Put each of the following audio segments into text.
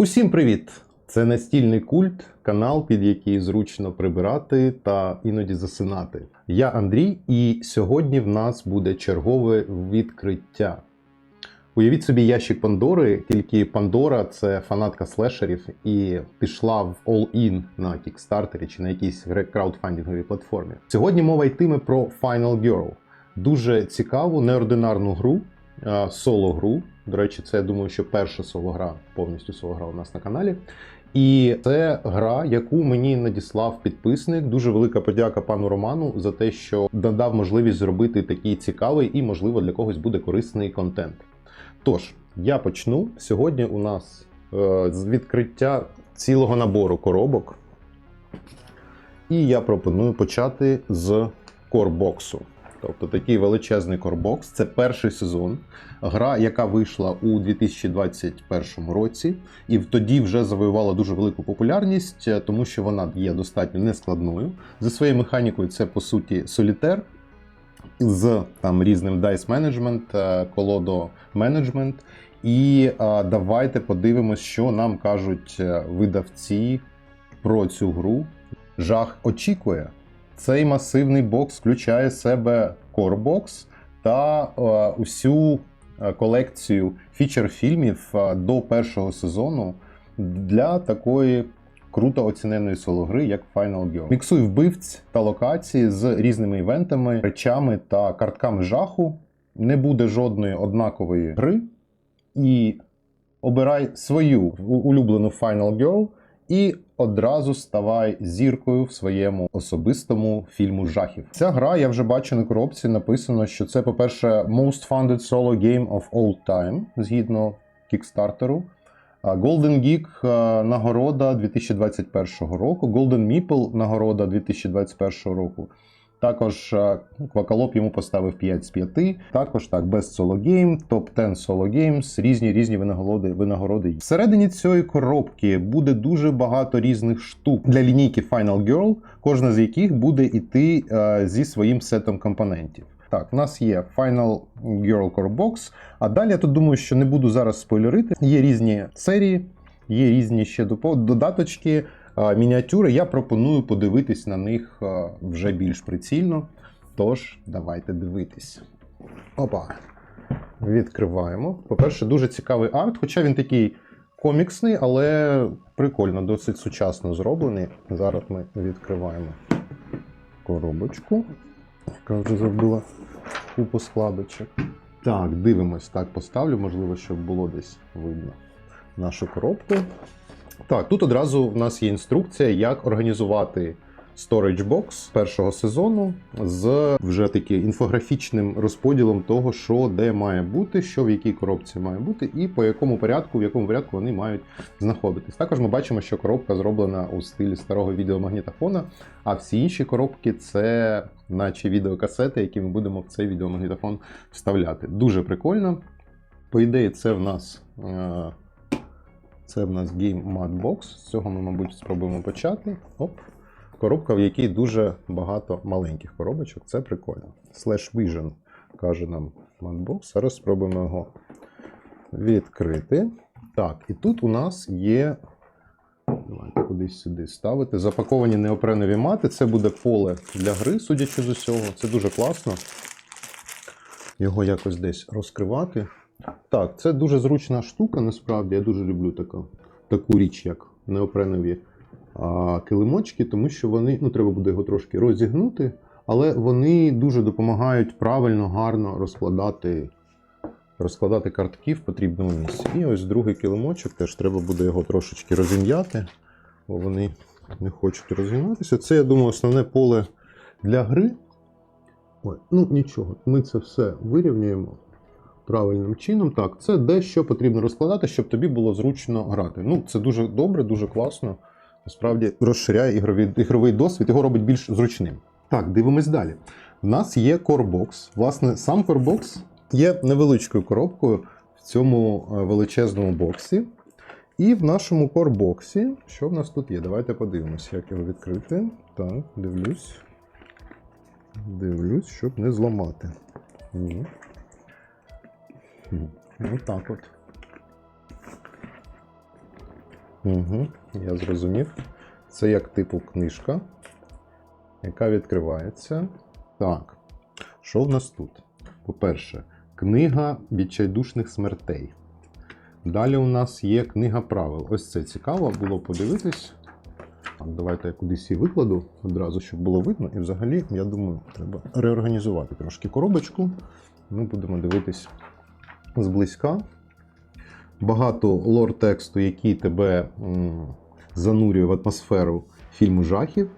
Усім привіт! Це настільний культ, канал, під який зручно прибирати та іноді засинати. Я Андрій, і сьогодні в нас буде чергове відкриття. Уявіть собі ящик Пандори, тільки Пандора це фанатка слешерів і пішла в all-in на кікстартері чи на якійсь краудфандинговій платформі. Сьогодні мова йтиме про Final Girl. Дуже цікаву, неординарну гру, е, соло-гру. До речі, це я думаю, що перша соло-гра, повністю соло-гра у нас на каналі. І це гра, яку мені надіслав підписник. Дуже велика подяка пану Роману за те, що надав можливість зробити такий цікавий і, можливо, для когось буде корисний контент. Тож, я почну. Сьогодні у нас е, з відкриття цілого набору коробок. І я пропоную почати з корбоксу. Тобто такий величезний корбокс. Це перший сезон. Гра, яка вийшла у 2021 році, і тоді вже завоювала дуже велику популярність, е, тому що вона є достатньо нескладною. За своєю механікою, це по суті солітер з там різним dice management, колодо менеджмент. І а, давайте подивимось, що нам кажуть е, видавці про цю гру. Жах очікує. Цей масивний бокс включає в себе корбокс та е, усю е, колекцію фічер-фільмів е, до першого сезону для такої круто оціненої соло-гри, як Final Girl. Міксуй вбивць та локації з різними івентами, речами та картками жаху. Не буде жодної однакової гри. І обирай свою улюблену Final Girl і одразу ставай зіркою в своєму особистому фільму жахів. Ця гра, я вже бачу на коробці, написано, що це, по-перше, Most Funded Solo Game of All Time, згідно кікстартеру. Golden Geek е, нагорода 2021 року, Golden Meeple нагорода 2021 року. Також е, Квакалоп йому поставив 5 з 5. Також так, Best Solo Game, Top 10 Solo Games, різні різні винагороди. винагороди. Всередині цієї коробки буде дуже багато різних штук для лінійки Final Girl, кожна з яких буде йти е, зі своїм сетом компонентів. Так, у нас є Final Girl Core Box, а далі я тут думаю, що не буду зараз спойлерити. Є різні серії, є різні ще додаточки, мініатюри. Я пропоную подивитись на них вже більш прицільно. Тож, давайте дивитись. Опа. Відкриваємо. По-перше, дуже цікавий арт, хоча він такий коміксний, але прикольно, досить сучасно зроблений. Зараз ми відкриваємо коробочку яка вже забула купу складочок. Так, дивимось, так поставлю, можливо, щоб було десь видно нашу коробку. Так, тут одразу в нас є інструкція, як організувати Storage Box першого сезону з вже таки інфографічним розподілом того, що де має бути, що в якій коробці має бути, і по якому порядку, в якому порядку вони мають знаходитись. Також ми бачимо, що коробка зроблена у стилі старого відеомагнітофона, а всі інші коробки це наче відеокасети, які ми будемо в цей відеомагнітофон вставляти. Дуже прикольно. По ідеї, це в нас. Це в нас Game Mat Box. З цього ми, мабуть, спробуємо почати. Оп. Коробка, в якій дуже багато маленьких коробочок. Це прикольно. Slash Vision каже нам Matbox. Зараз спробуємо його відкрити. Так, і тут у нас є. Давайте кудись сюди ставити. Запаковані неопренові мати. Це буде поле для гри, судячи з усього. Це дуже класно. Його якось десь розкривати. Так, це дуже зручна штука, насправді. Я дуже люблю таку, таку річ, як неопренові а, килимочки, тому що вони, ну, треба буде його трошки розігнути, але вони дуже допомагають правильно, гарно розкладати, розкладати картки в потрібному місці. І ось другий килимочок, теж треба буде його трошечки розім'яти, бо вони не хочуть розігнатися. Це, я думаю, основне поле для гри. Ой, ну нічого, ми це все вирівнюємо правильним чином. Так, це дещо потрібно розкладати, щоб тобі було зручно грати. Ну, це дуже добре, дуже класно. Насправді розширяє ігровий, ігровий досвід, його робить більш зручним. Так, дивимось далі. У нас є Core Власне, сам Core є невеличкою коробкою в цьому е, величезному боксі. І в нашому корбоксі, що в нас тут є? Давайте подивимось, як його відкрити. Так, дивлюсь. Дивлюсь, щоб не зламати. Ні. Ось так от. Угу, я зрозумів. Це як типу книжка, яка відкривається. Так, що в нас тут? По-перше, книга відчайдушних смертей. Далі у нас є книга правил. Ось це цікаво було подивитись. Так, давайте я кудись її викладу одразу, щоб було видно. І взагалі, я думаю, треба реорганізувати трошки коробочку. Ми будемо дивитись зблизька. Багато лор тексту, який тебе занурює в атмосферу фільму жахів.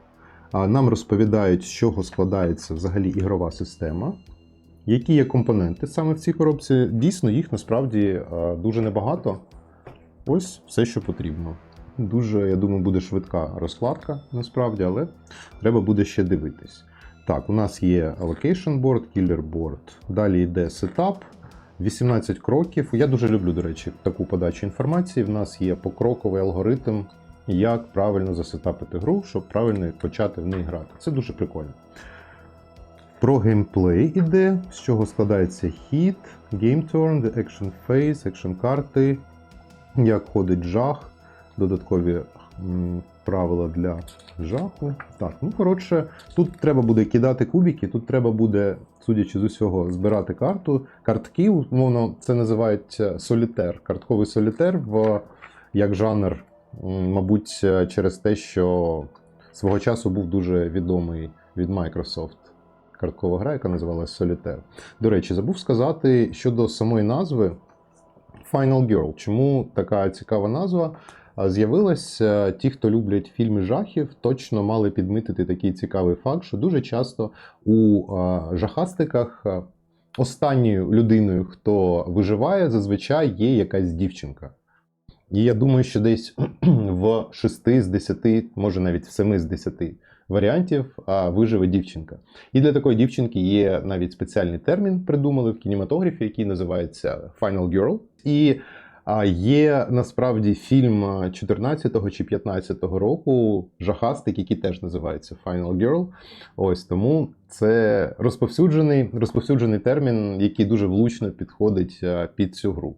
Нам розповідають, з чого складається взагалі ігрова система, які є компоненти саме в цій коробці. Дійсно, їх насправді дуже небагато. Ось все, що потрібно. Дуже, я думаю, буде швидка розкладка насправді, але треба буде ще дивитись. Так, у нас є Allocation Board, Killer Board. Далі йде сетап. 18 кроків. Я дуже люблю, до речі, таку подачу інформації. В нас є покроковий алгоритм, як правильно засетапити гру, щоб правильно почати в неї грати. Це дуже прикольно. Про геймплей іде, з чого складається хід, The Action Phase, екшн карти, як ходить жах, додаткові правила для жаху. Так, ну коротше, тут треба буде кидати кубики, тут треба буде, судячи з усього, збирати карту. Картки, умовно, це називають солітер. Картковий солітер в як жанр, мабуть, через те, що свого часу був дуже відомий від Microsoft карткова гра, яка називалась Solitaire. До речі, забув сказати щодо самої назви Final Girl. Чому така цікава назва? А, З'явилася ті, хто люблять фільми жахів, точно мали підмітити такий цікавий факт, що дуже часто у жахастиках останньою людиною, хто виживає, зазвичай є якась дівчинка. І я думаю, що десь в 6 з 10, може навіть в 7 з 10 варіантів виживе дівчинка. І для такої дівчинки є навіть спеціальний термін, придумали в кінематографі, який називається Final Girl. І а, є насправді фільм 14 чи 15 року жахастик, який теж називається Final Girl. Ось тому це розповсюджений, розповсюджений термін, який дуже влучно підходить під цю гру.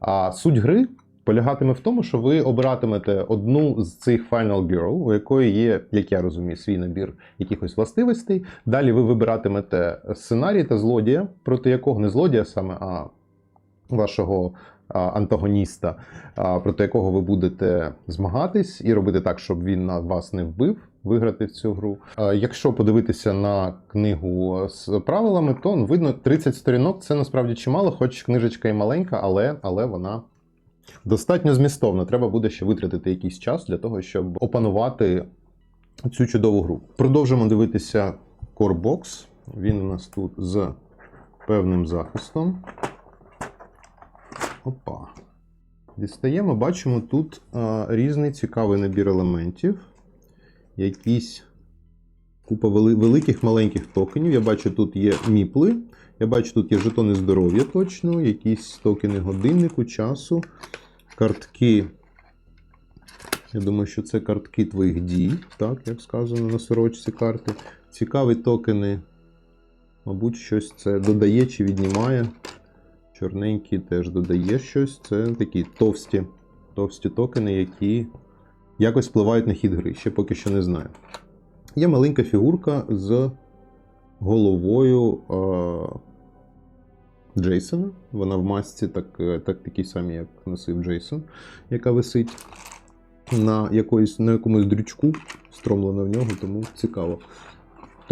А суть гри полягатиме в тому, що ви обиратимете одну з цих Final Girl, у якої є, як я розумію, свій набір якихось властивостей. Далі ви вибиратимете сценарій та злодія, проти якого не злодія саме, а вашого антагоніста, проти якого ви будете змагатись і робити так, щоб він на вас не вбив. Виграти в цю гру. Якщо подивитися на книгу з правилами, то ну, видно 30 сторінок це насправді чимало, хоч книжечка і маленька, але, але вона достатньо змістовна. Треба буде ще витратити якийсь час для того, щоб опанувати цю чудову гру. Продовжимо дивитися Core Box. Він у нас тут з певним захистом. Опа. Дістаємо, бачимо тут а, різний цікавий набір елементів. Якісь купа вели- великих маленьких токенів. Я бачу, тут є міпли. Я бачу, тут є жетони здоров'я точно, якісь токени годиннику, часу, картки. Я думаю, що це картки твоїх дій, так, як сказано на сорочці карти. Цікаві токени. Мабуть, щось це додає чи віднімає. Чорненький теж додає щось. Це такі товсті, товсті токени, які якось впливають на хід гри. Ще поки що не знаю. Є маленька фігурка з головою е- Джейсона. Вона в масці так, так такій самій, як носив Джейсон, яка висить на, якоїсь, на якомусь дрючку, стромлена в нього, тому цікаво.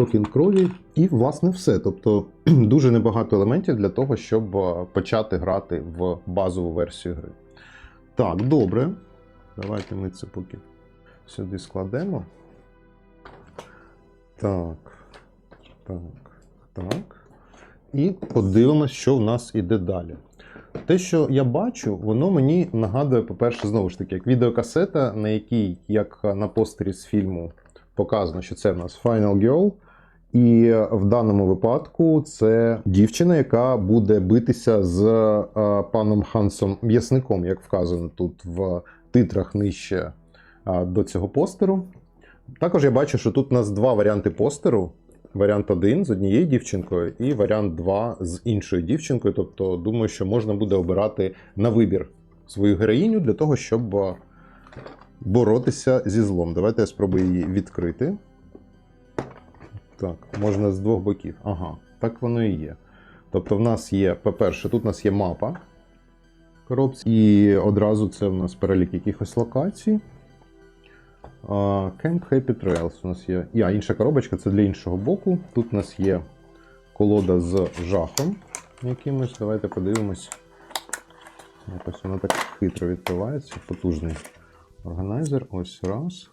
Токен крові, і, власне, все. Тобто дуже небагато елементів для того, щоб е, почати грати в базову версію гри. Так, добре. Давайте ми це поки сюди складемо. Так. Так. Так. І подивимось, що в нас іде далі. Те, що я бачу, воно мені нагадує, по-перше, знову ж таки, як відеокасета, на якій, як на постері з фільму, показано, що це в нас Final Girl. І в даному випадку це дівчина, яка буде битися з е, паном Хансом М'ясником, як вказано тут в титрах нижче е, до цього постеру. Також я бачу, що тут у нас два варіанти постеру. Варіант 1 з однією дівчинкою, і варіант 2 з іншою дівчинкою. Тобто, думаю, що можна буде обирати на вибір свою героїню для того, щоб е, боротися зі злом. Давайте я спробую її відкрити. Так, можна з двох боків. Ага, так воно і є. Тобто, в нас є, по-перше, тут у нас є мапа коробці, і одразу це в нас перелік якихось локацій. Camp Happy Trails у нас є. А, інша коробочка це для іншого боку. Тут у нас є колода з жахом якимось. Давайте подивимось. Якось вона так хитро відкривається. Потужний органайзер. Ось раз.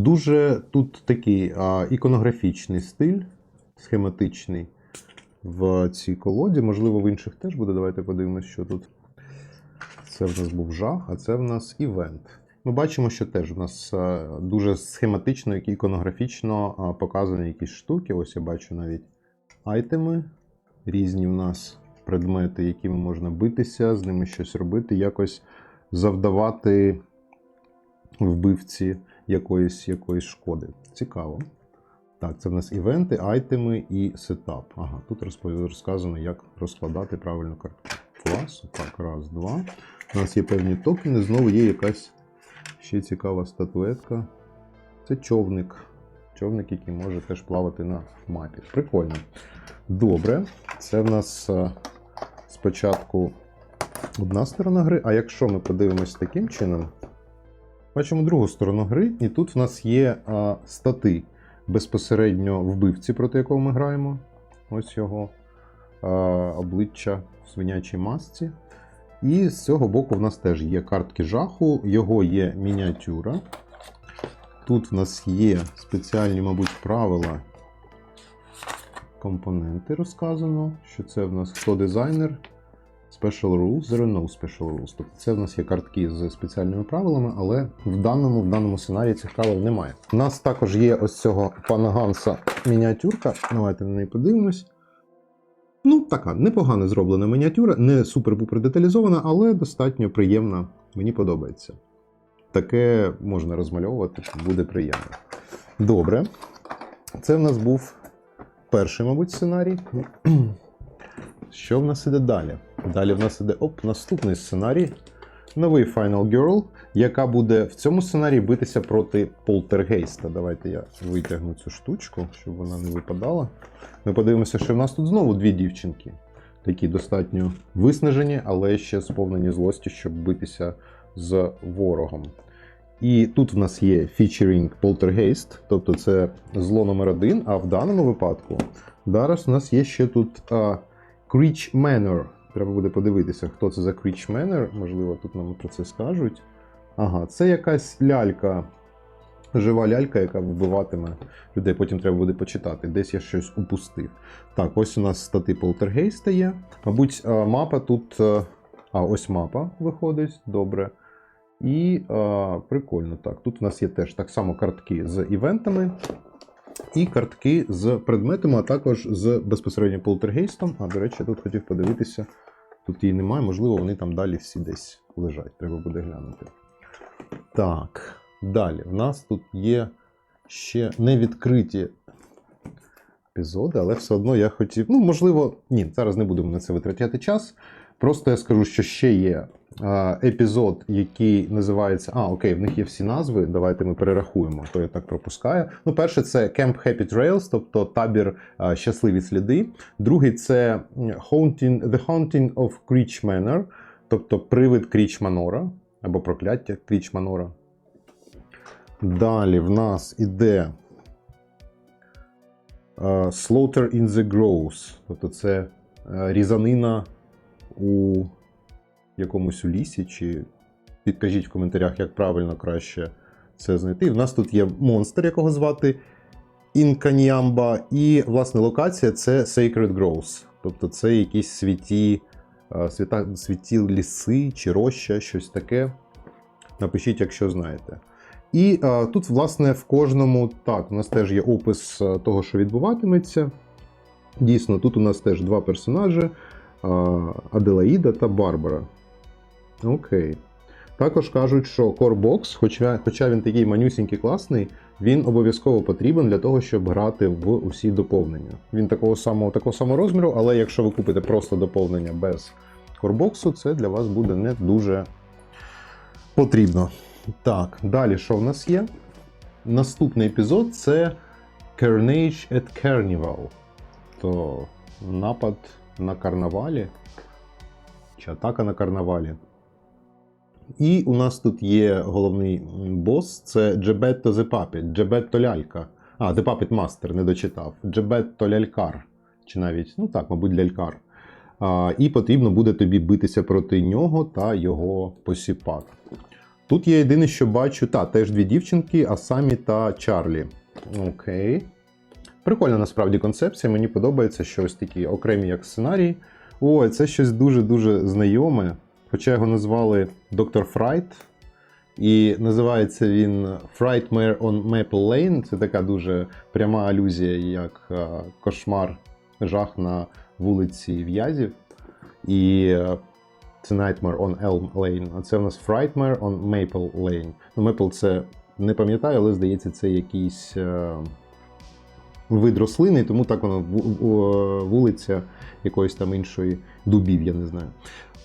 Дуже тут такий а, іконографічний стиль, схематичний в цій колоді. Можливо, в інших теж буде. Давайте подивимось, що тут. Це в нас був жах, а це в нас івент. Ми бачимо, що теж в нас е, дуже схематично і іконографічно показані якісь штуки. Ось я бачу навіть айтеми, різні в нас предмети, якими можна битися, з ними щось робити, якось завдавати вбивці якоїсь, якоїсь шкоди. Цікаво. Так, це в нас івенти, айтеми і сетап. Ага, тут розказано, як розкладати правильно картку. Клас. Так, раз, два. У нас є певні токени, знову є якась ще цікава статуетка. Це човник. Човник, який може теж плавати на мапі. Прикольно. Добре. Це в нас е, спочатку одна сторона гри, а якщо ми подивимось таким чином, бачимо другу сторону гри, і тут в нас є а, стати безпосередньо вбивці, проти якого ми граємо. Ось його а, обличчя в свинячій масці. І з цього боку в нас теж є картки жаху, його є мініатюра. Тут в нас є спеціальні, мабуть, правила компоненти розказано, що це в нас хто дизайнер, Special Rules, There are no Special Rules. Тобто це в нас є картки з спеціальними правилами, але в даному, в даному сценарії цих правил немає. У нас також є ось цього пана Ганса мініатюрка. Давайте на неї подивимось. Ну, така непогано зроблена мініатюра, не супер-пупер деталізована, але достатньо приємна. Мені подобається. Таке можна розмальовувати, буде приємно. Добре. Це в нас був перший, мабуть, сценарій. Що в нас іде далі? Далі в нас іде оп, наступний сценарій. Новий Final Girl, яка буде в цьому сценарії битися проти полтергейста. Давайте я витягну цю штучку, щоб вона не випадала. Ми подивимося, що в нас тут знову дві дівчинки. Такі достатньо виснажені, але ще сповнені злості, щоб битися з ворогом. І тут в нас є featuring Poltergeist, тобто це зло номер один. А в даному випадку зараз у нас є ще тут а, Creech Manor. Треба буде подивитися, хто це за Creech Manor. Можливо, тут нам про це скажуть. Ага, це якась лялька, жива лялька, яка вбиватиме людей. Потім треба буде почитати. Десь я щось упустив. Так, ось у нас стати Полтергейста є. Мабуть, мапа тут. а, А, ось мапа виходить, добре. І а, прикольно так. Тут у нас є теж так само картки з івентами. І картки з предметами, а також з безпосередньо полтергейстом. А, до речі, я тут хотів подивитися. Тут її немає, можливо, вони там далі всі десь лежать. Треба буде глянути. Так, далі. В нас тут є ще невідкриті епізоди, але все одно я хотів. Ну, можливо, ні, зараз не будемо на це витрачати час. Просто я скажу, що ще є епізод, який називається. А, окей, в них є всі назви. Давайте ми перерахуємо, то я так пропускаю. Ну, перше, це Camp Happy Trails, тобто табір щасливі сліди. Другий це Haunting, The Haunting of Creech Manor, тобто привид Кріч Манора або прокляття Кріч Манора. Далі в нас іде Slaughter in the Groves, тобто це а, різанина у якомусь у лісі, чи підкажіть в коментарях, як правильно краще це знайти. В нас тут є монстр, якого звати Інканьямба, і власне локація це Sacred Groves. Тобто це якісь святі, е, свята, святі ліси чи роща, щось таке. Напишіть, якщо знаєте. І а, тут, власне, в кожному так, у нас теж є опис е, того, що відбуватиметься. Дійсно, тут у нас теж два персонажі: Аделаїда та Барбара. Окей. Також кажуть, що Core хоча, хоча він такий манюсінький класний, він обов'язково потрібен для того, щоб грати в усі доповнення. Він такого самого такого самого розміру, але якщо ви купите просто доповнення без корбоксу, це для вас буде не дуже потрібно. Так, далі що в нас є? Наступний епізод це Carnage at Carnival. То напад на карнавалі. Чи атака на карнавалі. І у нас тут є головний бос це Джебетто Puppet, Джебетто лялька. А, The Master, не дочитав. Джебетто лялькар. Чи навіть, ну так, мабуть, лялькар. А, і потрібно буде тобі битися проти нього та його посіпак. Тут я єдине, що бачу, та, теж дві дівчинки, Асамі та Чарлі. Окей. Прикольна насправді концепція. Мені подобається, що ось такі окремі як сценарій. Ой, це щось дуже-дуже знайоме. Хоча його назвали Доктор Фрайт. І називається він Frightmare on Maple Lane. Це така дуже пряма алюзія, як е, кошмар, жах на вулиці В'язів. І е, це Nightmare on Elm Lane. А це у нас Frightmare on Maple Lane. Ну, Maple це не пам'ятаю, але здається, це якийсь е, вид рослини, тому так воно ву- ву- вулиця якоїсь там іншої дубів, я не знаю.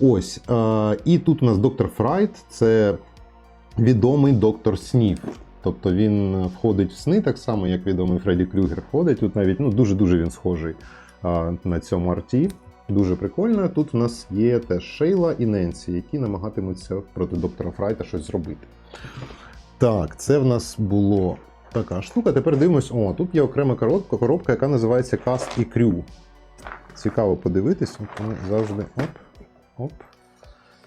Ось. Е, і тут у нас доктор Фрайт, це відомий доктор снів. Тобто він входить в сни так само, як відомий Фредді Крюгер входить. Тут навіть ну, дуже-дуже він схожий а, на цьому арті. Дуже прикольно. Тут у нас є теж Шейла і Ненсі, які намагатимуться проти доктора Фрайта щось зробити. Так, це в нас було така штука. Тепер дивимось. О, тут є окрема коробка, коробка яка називається Cast і Crew. Цікаво подивитись. От Ми завжди оп, оп.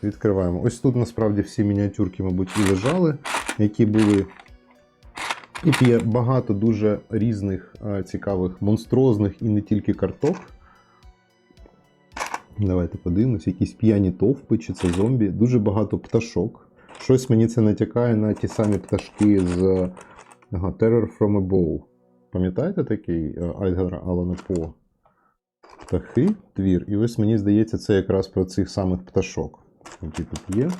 Відкриваємо. Ось тут насправді всі мініатюрки, мабуть, і лежали, які були. Тут є багато дуже різних е, цікавих монстрозних і не тільки карток. Давайте подивимось, якісь п'яні товпи, чи це зомбі. Дуже багато пташок. Щось мені це натякає на ті самі пташки з ага, Terror from Above. Пам'ятаєте такий е, Айдгара Алана По? Птахи, твір. І ось мені здається, це якраз про цих самих пташок, які тут є.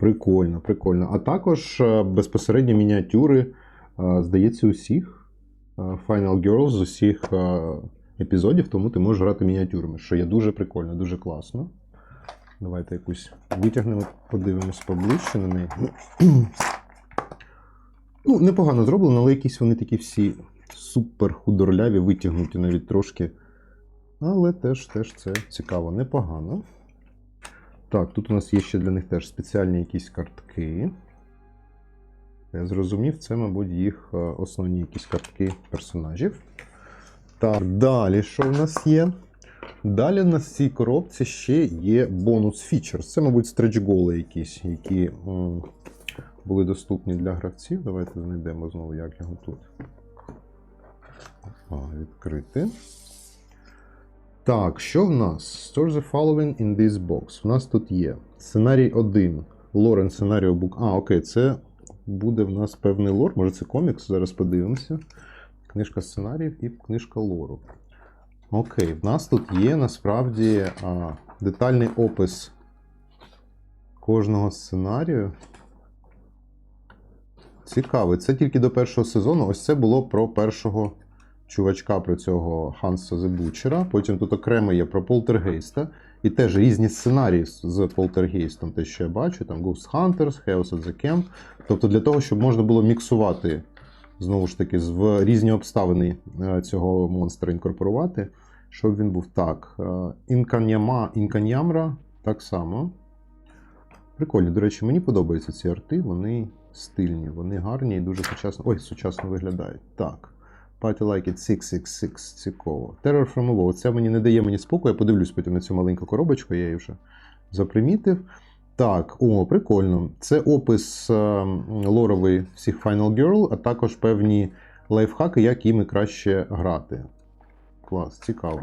Прикольно, прикольно. А також е, безпосередньо мініатюри, е, здається, усіх е, Final Girls з усіх епізодів, тому ти можеш грати мініатюрами, що є дуже прикольно, дуже класно. Давайте якусь витягнемо, подивимось поближче на неї. Ну, непогано зроблено, але якісь вони такі всі супер худорляві, витягнуті навіть трошки. Але теж, теж це цікаво, непогано. Так, тут у нас є ще для них теж спеціальні якісь картки. Я зрозумів, це, мабуть, їх е, основні якісь картки персонажів. Так, далі що в нас є? Далі на цій коробці ще є бонус фічерс. Це, мабуть, стретч-голи якісь, які м, були доступні для гравців. Давайте знайдемо знову, як його тут. А, відкрити. Так, що в нас? Store the following in this box. У нас тут є сценарій 1. Лорен сценаріо бук. А, окей, це буде в нас певний лор. Може це комікс? Зараз подивимося. Книжка сценаріїв і книжка лору. Окей, в нас тут є насправді а, детальний опис кожного сценарію. Цікавий. Це тільки до першого сезону. Ось це було про першого чувачка, про цього Ханса Зебучера. Потім тут окремо є про Полтергейста. І теж різні сценарії з- Полтергейстом, те, що я бачу, там Ghost Hunters, Chaos at the Camp. Тобто для того, щоб можна було міксувати знову ж таки, в різні обставини е, цього монстра інкорпорувати, щоб він був так. е, Інканьяма, Інканьямра так само. Прикольно, до речі, мені подобаються ці арти, вони стильні, вони гарні і дуже сучасно. Ой, сучасно виглядають. Так. Party Like It 666, цікаво. Terror from Above. Це мені не дає мені спокою. Я подивлюсь потім на цю маленьку коробочку, я її вже запримітив. Так, о, прикольно. Це опис е, лоровий всіх Final Girl, а також певні лайфхаки, як іми краще грати. Клас, цікаво.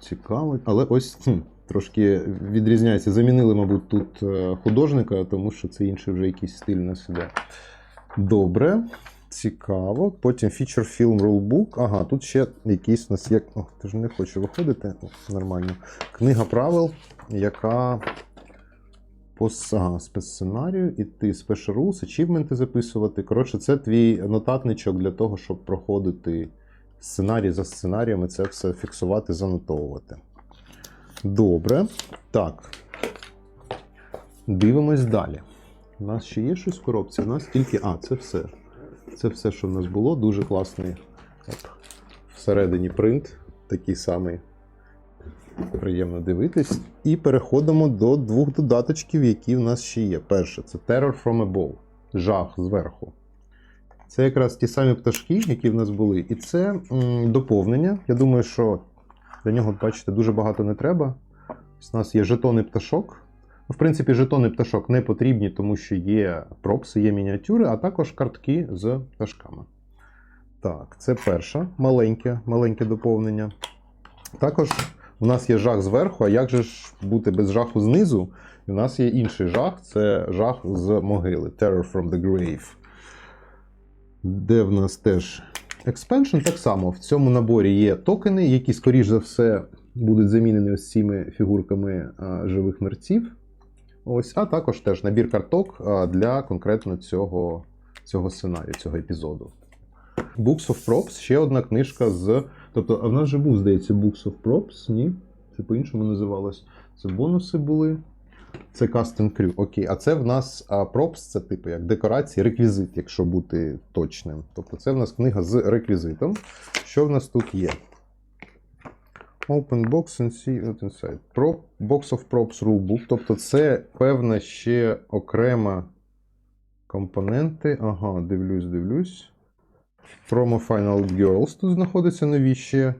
Цікаво. Але ось хм, трошки відрізняється. Замінили, мабуть, тут е, художника, тому що це інший вже якийсь стиль на себе. Добре. Цікаво. Потім Feature Film Rulebook. Ага, тут ще якийсь у нас є. О, ти ж не хочу виходити. Нормально. Книга правил, яка по ага, спецсценарію, і ти Special Rules, ачівменти записувати. Коротше, це твій нотатничок для того, щоб проходити сценарій за сценаріями, це все фіксувати, занотовувати. Добре. Так. Дивимось далі. У нас ще є щось в коробці? У нас тільки. А, це все. Це все, що в нас було. Дуже класний. От, всередині принт, такий самий. Приємно дивитись. І переходимо до двох додаточків, які в нас ще є. Перше це Terror from Above. Жах зверху. Це якраз ті самі пташки, які в нас були. І це м, доповнення. Я думаю, що для нього, бачите, дуже багато не треба. У нас є жетони пташок. Ну, В принципі, жетони пташок не потрібні, тому що є пропси, є мініатюри, а також картки з пташками. Так, це перше маленьке, маленьке доповнення. Також у нас є жах зверху, а як же ж бути без жаху знизу? І у нас є інший жах це жах з могили. Terror from the Grave. Де в нас теж Expansion так само. В цьому наборі є токени, які, скоріш за все, будуть замінені ось цими фігурками а, живих мерців. Ось, а також теж набір карток для конкретно цього, цього сценарію, цього епізоду. Books of Props ще одна книжка з. Тобто, а в нас же був, здається, Books of Props, ні? Це по-іншому називалось. Це бонуси були. Це Custom Crew. Окей, а це в нас а, props, це типу як декорації, реквізит, якщо бути точним. Тобто це в нас книга з реквізитом. Що в нас тут є? Open box and see what inside. Pro, box of props rulebook. Тобто це певна ще окрема компоненти. Ага, дивлюсь, дивлюсь. Promo Final Girls тут знаходиться нові ще.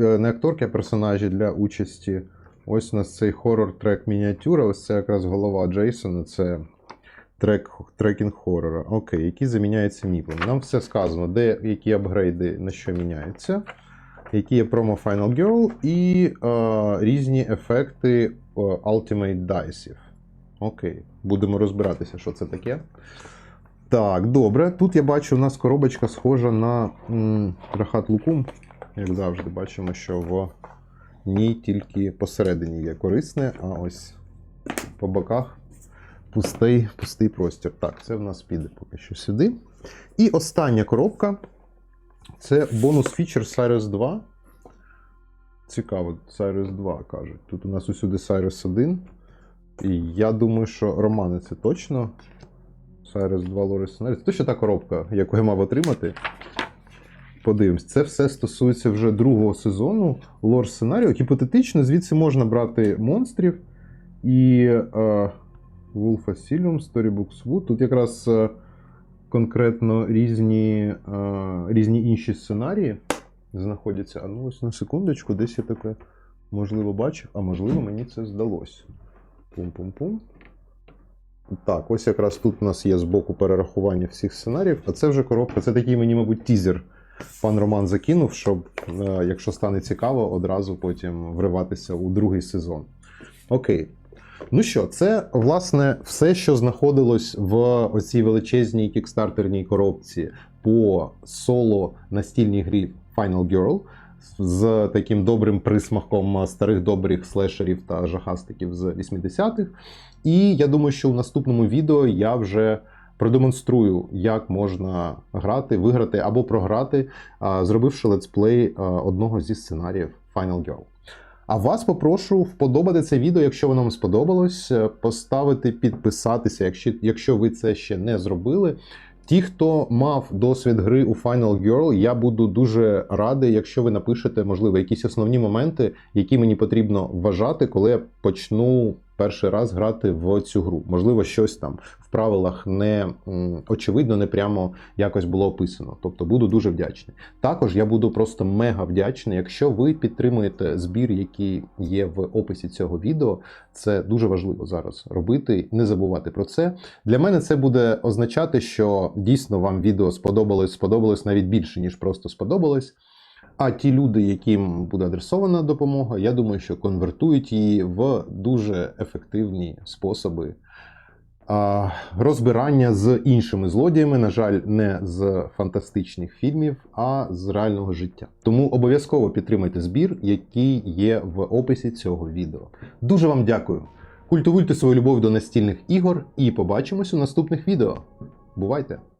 Е, Не акторки, а персонажі для участі. Ось у нас цей хоррор трек мініатюра. Ось це якраз голова Джейсона. Це трек, трекінг хоррора. Окей, які заміняються міплом. Нам все сказано, де які апгрейди на що міняються, які є промо Final Girl і е, різні ефекти е, Ultimate Dice. Окей, будемо розбиратися, що це таке. Так, добре. Тут я бачу, у нас коробочка схожа на Рахат Лукум. Як завжди, бачимо, що в ній тільки посередині є корисне, а ось по боках пустий, пустий простір. Так, це в нас піде поки що сюди. І остання коробка це бонус фічер Cyrus 2. Цікаво, Cyrus 2 кажуть. Тут у нас усюди Cyrus 1. І я думаю, що Романе це точно. Cyrus 2 Lore Scenario. Це точно та коробка, яку я мав отримати. Подивимось, це все стосується вже другого сезону лор сценарію. Гіпотетично, звідси можна брати монстрів і е, Wolf Asylum, Storybooks Wood. Тут якраз е, конкретно різні, е, різні інші сценарії знаходяться. А ну ось на секундочку, десь я таке можливо бачив, а можливо мені це здалося. Пум-пум-пум. Так, ось якраз тут у нас є збоку перерахування всіх сценаріїв, а це вже коробка. Це такий мені, мабуть, тізер. Пан Роман закинув, щоб, е, якщо стане цікаво, одразу потім вриватися у другий сезон. Окей. Ну що, це власне все, що знаходилось в оцій величезній кікстартерній коробці по соло настільній грі Final Girl з таким добрим присмаком старих добрих слешерів та жахастиків з 80-х. І я думаю, що у наступному відео я вже продемонструю, як можна грати, виграти або програти, зробивши летсплей одного зі сценаріїв Final Girl. А вас попрошу вподобати це відео, якщо воно вам сподобалось, е, поставити, підписатися, якщо, якщо ви це ще не зробили. Ті, хто мав досвід гри у Final Girl, я буду дуже радий, якщо ви напишете, можливо, якісь основні моменти, які мені потрібно вважати, коли я почну перший раз грати в цю гру. Можливо, щось там в правилах не очевидно, не прямо якось було описано. Тобто буду дуже вдячний. Також я буду просто мега вдячний, якщо ви підтримуєте збір, який є в описі цього відео. Це дуже важливо зараз робити, не забувати про це. Для мене це буде означати, що дійсно вам відео сподобалось, сподобалось навіть більше, ніж просто сподобалось. А ті люди, яким буде адресована допомога, я думаю, що конвертують її в дуже ефективні способи розбирання з іншими злодіями, на жаль, не з фантастичних фільмів, а з реального життя. Тому обов'язково підтримайте збір, який є в описі цього відео. Дуже вам дякую. Культивуйте свою любов до настільних ігор і побачимось у наступних відео. Бувайте!